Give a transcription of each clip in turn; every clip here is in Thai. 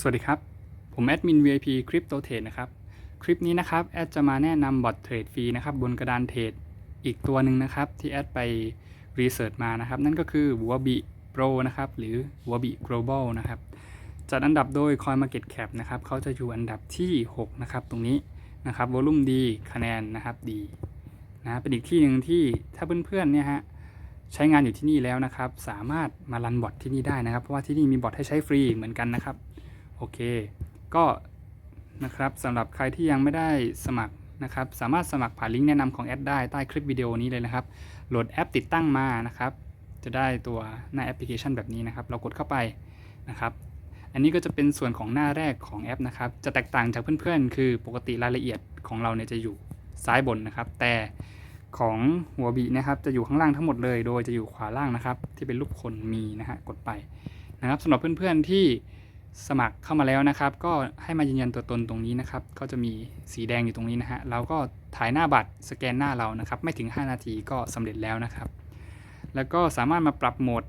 สวัสดีครับ ผมแอดมิน VIP Crypto Trade นะครับ คลิปนี้นะครับ แอดจะมาแนะนำบอทเทรดฟรีนะครับ บนกระดานเทรดอีกตัวหนึ่งนะครับ ที่แอดไปรีเสิร์ชมานะครับ นั่นก็คือหัวบี Pro นะครับ หรือหัวบี Global นะครับ จัดอันดับโดย CoinMarketCap นะครับเขาจะอยู่อันดับที่ 6 นะครับ ตรงนี้นะครับวอลุ่มดีคะแนนนะครับดีนะเป็นอีกที่หนึ่งที่ถ้าเพื่อนๆเนี่ยฮะใช้งานอยู่ที่นี่แล้วนะครับ สามารถมารันบอทที่นี่ได้นะครับ เพราะว่าที่นี่มีบอทให้ใช้ฟรีเหมือนกันนะครับ โอเค ก็นะครับสำหรับใครที่ยังไม่ได้สมัครนะครับสามารถสมัครผ่านลิงก์แนะนำของแอดได้ใต้คลิปวิดีโอนี้เลยนะครับ โหลดแอปติดตั้งมานะครับ จะได้ตัวหน้าแอปพลิเคชันแบบนี้นะครับ เรากดเข้าไปนะครับ อันนี้ก็จะเป็นส่วนของหน้าแรกของแอปนะครับ จะแตกต่างจากเพื่อนๆ คือปกติรายละเอียดของเราเนี่ยจะอยู่ซ้ายบนนะครับ แต่ของหัวบีนะครับจะอยู่ข้างล่างทั้งหมดเลย โดยจะอยู่ขวาล่างนะครับ ที่เป็นรูปคนมีนะฮะกดไปนะครับสำหรับเพื่อนๆที่ สมัครเข้ามาแล้วนะครับ ก็ให้มายืนยันตัวตนตรงนี้นะครับ ก็จะมีสีแดงอยู่ตรงนี้นะฮะเราก็ถ่ายหน้าบัตรสแกนหน้าเรานะครับ ไม่ถึง 5 นาทีก็สำเร็จแล้วนะครับ แล้วก็สามารถมาปรับโหมด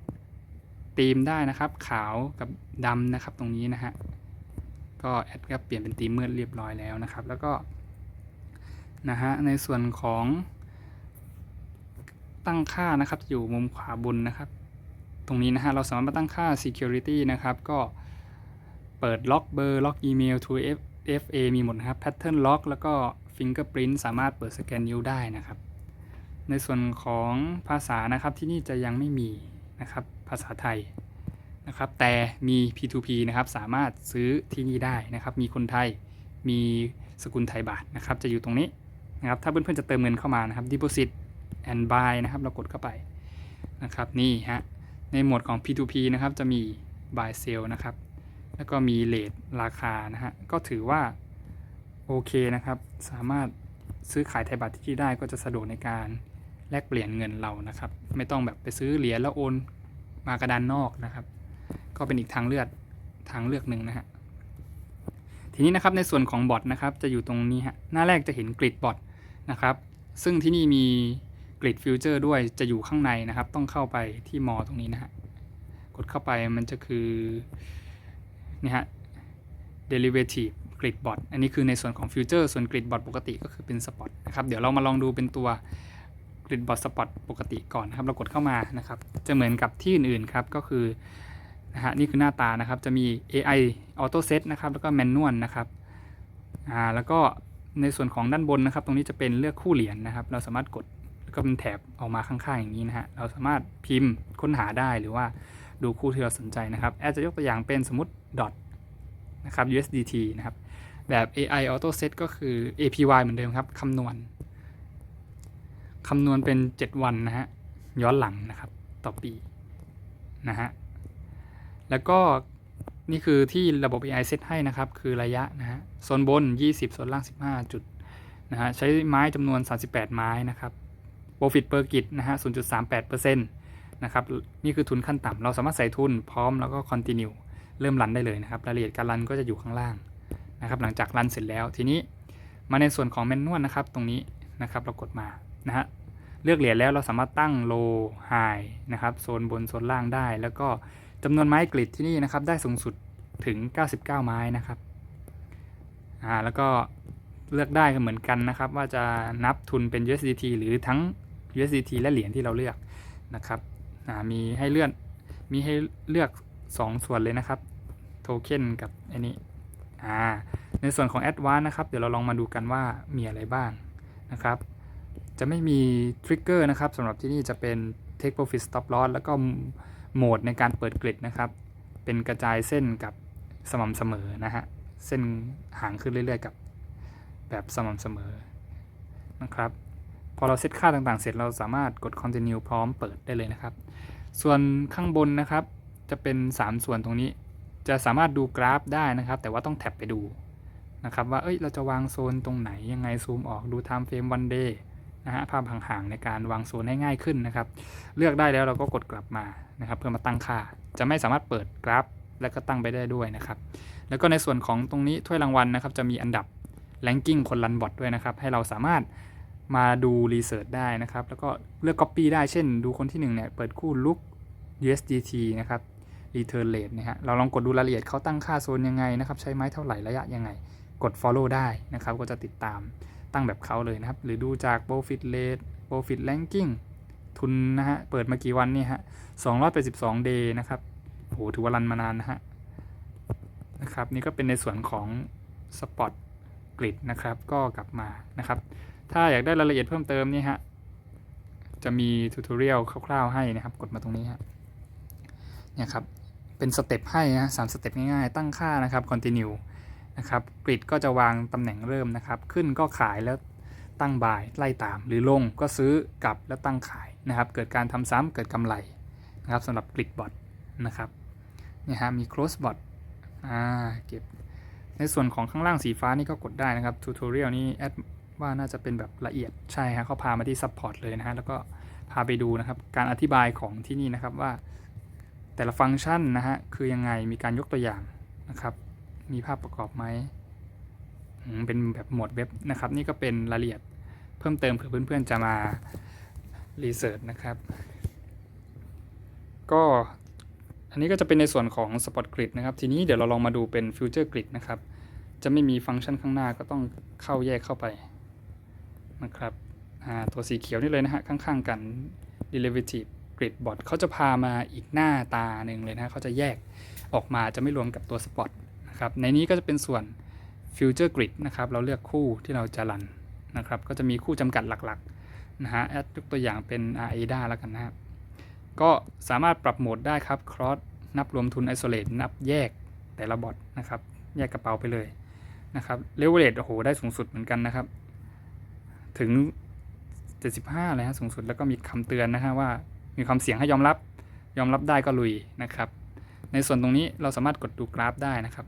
ธีมได้นะครับ ขาวกับดำนะครับตรงนี้นะฮะก็แอดก็เปลี่ยนเป็นธีมมืดเรียบร้อยแล้วนะครับ แล้วก็นะฮะในส่วนของตั้งค่านะครับอยู่มุมขวาบนนะครับ ตรงนี้นะฮะเราสามารถมาตั้งค่า security นะครับ ก็ เปิดล็อกเบอร์ล็อกอีเมล to F FA มีหมดนะครับ pattern lock แล้วก็ fingerprint สามารถเปิดสแกนนิ้วได้นะครับ ในส่วนของภาษานะครับที่นี่จะยังไม่มีนะครับภาษาไทยนะครับแต่มี P2P นะครับสามารถซื้อที่นี่ได้นะครับ มีคนไทยมีสกุลไทยบาทนะครับ จะอยู่ตรงนี้นะครับถ้าเพื่อนๆจะเติมเงินเข้ามานะครับ deposit and buy นะครับเรากดเข้าไปนะครับนี่ฮะในหมวดของ P2P นะครับจะมี buy sell นะครับ แล้วก็มีเลทราคานะฮะ ก็ถือว่าโอเคนะครับ สามารถซื้อขายไทยบาทที่นี่ได้ก็จะสะดวกในการแลกเปลี่ยนเงินเรานะครับ ไม่ต้องแบบไปซื้อเหรียญแล้วโอนมากระดานนอกนะครับ ก็เป็นอีกทางเลือกทางเลือกหนึ่งนะฮะ ทีนี้นะครับในส่วนของบอทนะครับจะอยู่ตรงนี้ฮะ หน้าแรกจะเห็นกริดบอทนะครับ ซึ่งที่นี่มีกริดฟิวเจอร์ด้วยจะอยู่ข้างในนะครับ ต้องเข้าไปที่มอตรงนี้นะฮะ กดเข้าไปมันจะคือ นี่ฮะ derivative grid bot อันนี้คือในส่วนของ future ส่วน grid bot ปกติก็คือเป็น spot นะครับ เดี๋ยวเรามาลองดูเป็นตัว grid bot spot ปกติก่อนนะครับ เรากดเข้ามานะครับ จะเหมือนกับที่อื่นๆครับ ก็คือนะฮะนี่คือหน้าตานะครับ จะมี AI auto set นะครับ แล้วก็ manual นะครับอ่าแล้วก็ในส่วนของด้านบนนะครับ ตรงนี้จะเป็นเลือกคู่เหรียญนะครับ เราสามารถกดแล้วก็เป็นแถบออกมาข้างๆอย่างนี้นะฮะ เราสามารถพิมพ์ค้นหาได้หรือว่า ดูคู่ที่เราสนใจนะครับ แอดจะยกตัวอย่างเป็นสมมติ dot นะครับ USDT นะครับ แบบ AI auto set ก็คือ APY เหมือนเดิมครับคำนวณคำนวณเป็น 7 วันนะฮะ ย้อนหลังนะครับ ต่อปีนะฮะ แล้วก็นี่คือที่ระบบ AI เซตให้นะครับ คือระยะนะฮะโซนบน 20โซนล่าง 15 จุดนะฮะ ใช้ไม้จำนวน 38 ไม้นะครับ Profit per git นะฮะ 0.38%นะครับนี่คือทุนขั้นต่ำเราสามารถใส่ทุนพร้อมแล้วก็ continue เริ่มรันได้เลยนะครับรายละเอียดการรันก็จะอยู่ข้างล่างนะครับหลังจากรันเสร็จแล้วทีนี้มาในส่วนของแมนนวลนะครับตรงนี้นะครับเรากดมานะฮะเลือกเหรียญแล้วเราสามารถตั้ง low high นะครับโซนบนโซนล่างได้ แล้วก็จำนวนไม้กริดที่นี่นะครับได้สูงสุดถึง 99 ไม้นะครับอ่าแล้วก็เลือกได้ก็เหมือนกันนะครับว่าจะนับทุนเป็น USDT หรือทั้ง USDT และเหรียญที่เราเลือกนะครับ มีให้เลื่อน มีให้เลือก 2 ส่วนเลยนะครับ โทเค็นกับอันนี้อ่าในส่วนของ a d v a n c e นะครับ เดี๋ยวเราลองมาดูกันว่ามีอะไรบ้างนะครับ จะไม่มีทริกเกอร์นะครับสำหรับที่นี่จะเป็น Take Profit Stop Loss แล้วก็โหมดในการเปิดกริดนะครับ เป็นกระจายเส้นกับสม่ำเสมอนะฮะ เส้นห่างขึ้นเรื่อยๆ กับแบบสม่ำเสมอนะครับ พอเราเซตค่าต่างๆ เสร็จเราสามารถกด continue พร้อมเปิดได้เลยนะครับ ส่วนข้างบนนะครับ จะเป็น 3 ส่วนตรงนี้ จะสามารถดูกราฟได้นะครับ แต่ว่าต้องแท็บไปดูนะครับว่าเอ้ยเราจะวางโซนตรงไหนยังไงซูมออกดู time frame one day นะฮะภาพห่างๆในการวางโซนให้ง่ายขึ้นนะครับ เลือกได้แล้วเราก็กดกลับมานะครับ เพื่อมาตั้งค่า จะไม่สามารถเปิดกราฟ และก็ตั้งไปได้ด้วยนะครับ แล้วก็ในส่วนของตรงนี้ถ้วยรางวัลนะครับ จะมีอันดับ ranking คนรันบอทด้วยนะครับ ให้เราสามารถ มาดูรีเสิร์ชได้นะครับ แล้วก็เลือก copy ได้เช่นดูคนที่1เนี่ยเปิดคู่ลุก USDT นะครับ return rate เนี่ยฮะเราลองกดดูรายละเอียดเขาตั้งค่าโซนยังไงนะครับใช้ไม้เท่าไหร่ระยะยังไง กด follow ได้นะครับ ก็จะติดตามตั้งแบบเขาเลยนะครับ หรือดูจาก profit rate profit ranking ทุนนะฮะเปิดมากี่วันเนี่ยฮะ282 day นะครับโหถือว่ารันมานานนะฮะนะครับนี่ก็เป็นในส่วนของ spot grid นะครับก็กลับมานะครับ ถ้าอยากได้รายละเอียดเพิ่มเติมนี่ฮะ จะมีทูตเรียลคร่าวๆให้นะครับ กดมาตรงนี้ฮะ เนี่ยครับ เป็นสเต็ปให้นะสามสเต็ปง่ายๆ ตั้งค่านะครับ continue นะครับ กริดก็จะวางตำแหน่งเริ่มนะครับ ขึ้นก็ขายแล้วตั้งบายไล่ตาม หรือลงก็ซื้อกลับแล้วตั้งขายนะครับ เกิดการทำซ้ำเกิดกำไรนะครับสำหรับกริดบอทนะครับเนี่ยฮะมี close bot อ่าเก็บในส่วนของข้างล่างสีฟ้านี่ก็กดได้นะครับทูตอเรียลนี่แอด ว่าน่าจะเป็นแบบละเอียดใช่ฮะเขาพามาที่ Support เลยนะฮะแล้วก็พาไปดูนะครับการอธิบายของที่นี่นะครับว่า แต่ละฟังก์ชันนะฮะคือยังไงมีการยกตัวอย่างนะครับ มีภาพประกอบไหมเป็นแบบหมวดเว็บนะครับ นี่ก็เป็นรายละเอียดเพิ่มเติมเผื่อเพื่อนๆจะมารีเสิร์ชนะครับ ก็อันนี้ก็จะเป็นในส่วนของ Spot Grid นะครับ ทีนี้เดี๋ยวเราลองมาดูเป็น Future Grid นะครับ จะไม่มีฟังก์ชันข้างหน้าก็ต้องเข้าแยกเข้าไป นะครับตัวสีเขียวนี่เลยนะฮะข้างๆกัน derivative grid bot เขาจะพามาอีกหน้าตาหนึ่งเลยนะเขาจะแยกออกมาจะไม่รวมกับตัว spot นะครับในนี้ก็จะเป็นส่วน future grid นะครับเราเลือกคู่ที่เราจะรันนะครับก็จะมีคู่จำกัดหลักๆนะฮะแอดยกตัวอย่างเป็น AIDA แล้วกันนะครับก็สามารถปรับโหมดได้ครับ cross นับรวมทุน isolate นับแยกแต่ละบอทนะครับแยกกระเป๋าไปเลยนะครับเลเวลเลตโอ้โหได้สูงสุดเหมือนกันนะครับ ถึง 75เลยฮะสูงสุดแล้วก็มีคำเตือนนะฮะว่ามีความเสี่ยงให้ยอมรับ ยอมรับได้ก็ลุยนะครับ ในส่วนตรงนี้เราสามารถกดดูกราฟได้นะครับ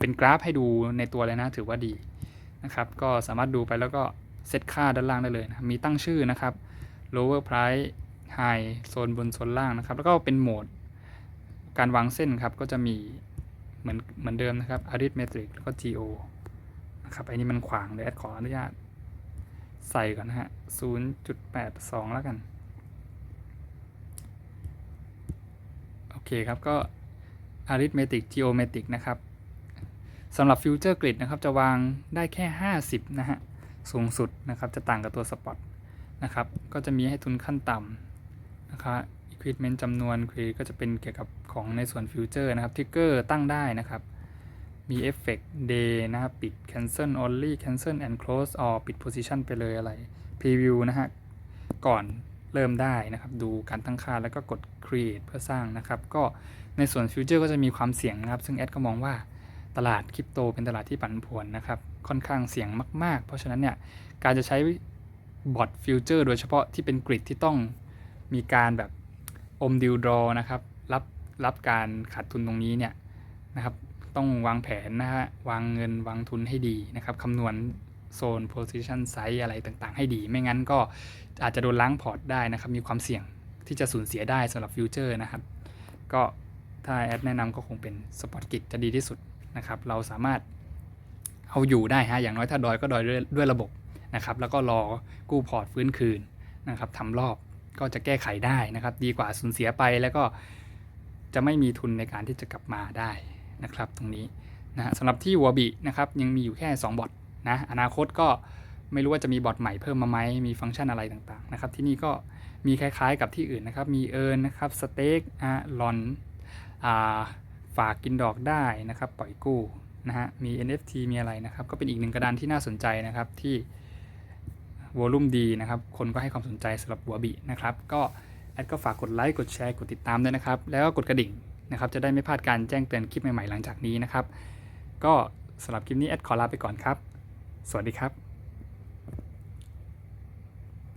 เป็นกราฟให้ดูในตัวเลยนะถือว่าดีนะครับ ก็สามารถดูไปแล้วก็เซตค่าด้านล่างได้เลยนะมีตั้งชื่อนะครับ lower price high โซนบนโซนล่างนะครับ แล้วก็เป็นโหมด การวางเส้นครับก็จะมีเหมือนเหมือนเดิมนะครับ arithmetic แล้วก็ geo นะครับไอ้นี่มันขวางเลยแอดขออนุญาต ใส่ก่อนนะฮะ 0.82 แล้วกัน โอเคครับ ก็ arithmetic geometric นะครับสำหรับ future grid นะครับ จะวางได้แค่ 50 นะฮะ สูงสุดนะครับ จะต่างกับตัว spot นะครับ ก็จะมีให้ทุนขั้นต่ำนะครับ equipment จำนวนคือก็จะเป็นเกี่ยวกับของในส่วน future นะครับ trigger ตั้งได้นะครับ มี effect day นะครับปิด cancel only cancel and close or ปิด position ไปเลยอะไร preview นะฮะ ก่อนเริ่มได้นะครับ ดูการตั้งค่าแล้วก็กด create เพื่อสร้างนะครับ ก็ในส่วน future ก็จะมีความเสี่ยงนะครับ ซึ่งแอดก็มองว่าตลาดคริปโตเป็นตลาดที่ผันผวนนะครับ ค่อนข้างเสี่ยงมาก ๆ เพราะฉะนั้นเนี่ย การจะใช้บอทฟิวเจอร์โดยเฉพาะที่เป็นกริดที่ต้องมีการแบบอมดิวดรอนะครับ รับรับการขาดทุนตรงนี้เนี่ยนะครับ ต้องวางแผนนะฮะ วางเงินวางทุนให้ดีนะครับคำนวณโซน position size อะไรต่างๆ ให้ดี ไม่งั้นก็อาจจะโดนล้างพอร์ตได้นะครับ มีความเสี่ยงที่จะสูญเสียได้สำหรับฟิวเจอร์นะครับ ก็ถ้าแอดแนะนำก็คงเป็นสปอร์ตกิจจะดีที่สุดนะครับ เราสามารถเอาอยู่ได้ฮะ อย่างน้อยถ้าดอยก็ดอยด้วยด้วยระบบนะครับ แล้วก็รอกู้พอร์ตฟื้นคืนนะครับทำรอบก็จะแก้ไขได้นะครับ ดีกว่าสูญเสียไปแล้วก็จะไม่มีทุนในการที่จะกลับมาได้ นะครับตรงนี้นะฮะสำหรับที่วัวบินะครับยังมีอยู่แค่ 2 บอทนะอนาคตก็ไม่รู้ว่าจะมีบอทใหม่เพิ่มมาไหมมีฟังก์ชันอะไรต่างๆนะครับที่นี่ก็มีคล้ายๆกับที่อื่นนะครับ มีเอิร์นนะครับสเต็กอะลอนอ่าฝากกินดอกได้นะครับ ปล่อยกู้นะฮะมี NFT มีอะไรนะครับ ก็เป็นอีกหนึ่งกระดานที่น่าสนใจนะครับที่วอลุ่มดีนะครับ คนก็ให้ความสนใจสำหรับหัวบินะครับ ก็แอดก็ฝากกดไลค์ กดแชร์ กดติดตามด้วยนะครับ แล้วก็กดกระดิ่ง นะครับ จะได้ไม่พลาดการแจ้งเตือนคลิปใหม่ๆหลังจากนี้นะครับ ก็สำหรับคลิปนี้แอดขอลาไปก่อนครับ สวัสดีครับ